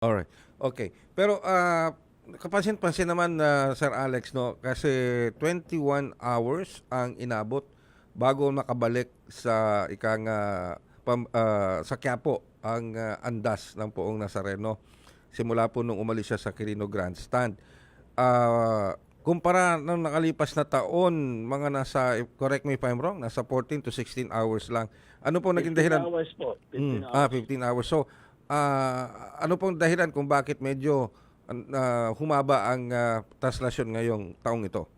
Alright. Okay. Pero ah kapansin-pansin naman na Sir Alex no kasi 21 hours ang inabot bago makabalik sa ikang pam, ah, sa Quiapo ang ah, andas ng poong Nazareno simula po nung umalis siya sa Quirino Grandstand. Ah kumpara nung nakalipas na taon, mga nasa correct me if I'm wrong, nasa 14 to 16 hours lang. Ano po naging 15 dahilan? hours po. 15 Mm, hours. ah, 15 hours. So, ah, ano pong dahilan kung bakit medyo ah, humaba ang ah, translasyon ngayong taong ito?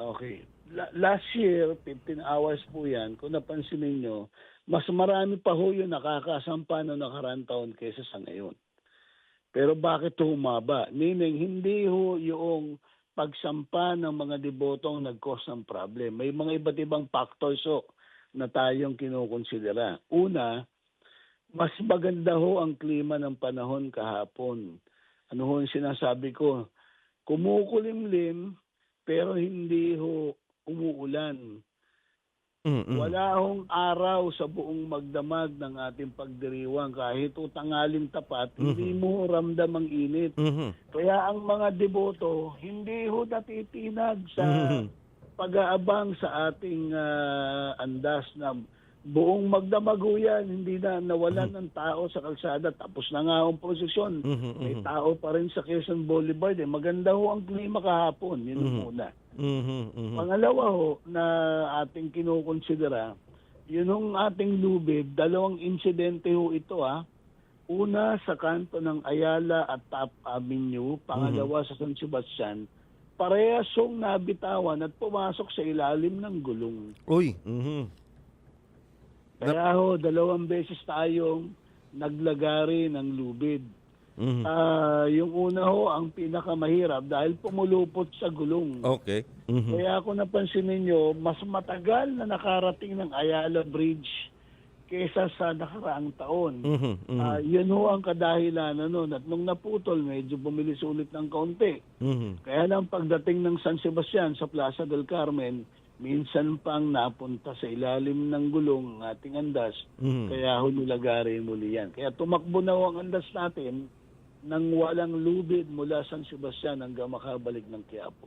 Okay. La- last year, 15 hours po yan. Kung napansin ninyo, mas marami pa ho yung nakakasampa noong nakaraan taon kaysa sa ngayon. Pero bakit humaba? Meaning, hindi ho yung pagsampa ng mga debotong nag-cause ng problem. May mga iba't ibang factors ho na tayong kinukonsidera. Una, mas maganda ho ang klima ng panahon kahapon. Ano ho yung sinasabi ko? Kumukulimlim, pero hindi ho umuulan. Mm, mm. Wala hong araw sa buong magdamag ng ating pagdiriwang. Kahit o tangaling tapat, hindi mo ramdam ang init. Mhm. Kaya ang mga deboto, hindi ho natitinag sa Mhm. pag-aabang sa ating ah, andas na buong magdamag ho yan, hindi na nawalan ng tao sa kalsada. Tapos na nga ang prosesyon. Mhm, May mhm. tao pa rin sa Quezon Boulevard. Eh. Maganda ho ang klima kahapon. Yun ang una. Mhm, mhm. Pangalawa ho na ating kinukonsidera, yun ang ating lubid, dalawang insidente ho ito ah. Una sa kanto ng Ayala at Top Avenue, pangalawa sa San Sebastian, parehas hong nabitawan at pumasok sa ilalim ng gulong. Uy. Mhm. Kaya ho, dalawang beses tayong naglagari ng lubid. Mhm. Ah, yung una ho, ang pinakamahirap dahil pumulupot sa gulong. Okay. Mhm. Kaya kung napansin ninyo, mas matagal na nakarating ng Ayala Bridge kesa sa nakaraang taon. Mhm, mhm. Ah, yun ho ang kadahilan nun. At nung naputol, medyo bumilis ulit ng kaunti. Mhm. Kaya lang pagdating ng San Sebastian sa Plaza del Carmen, minsan pang napunta sa ilalim ng gulong ang ating andas. Mhm. Kaya ho nilagari muli yan. Kaya tumakbo na ang andas natin nang walang lubid mula San Sebastian hanggang makabalik ng Quiapo.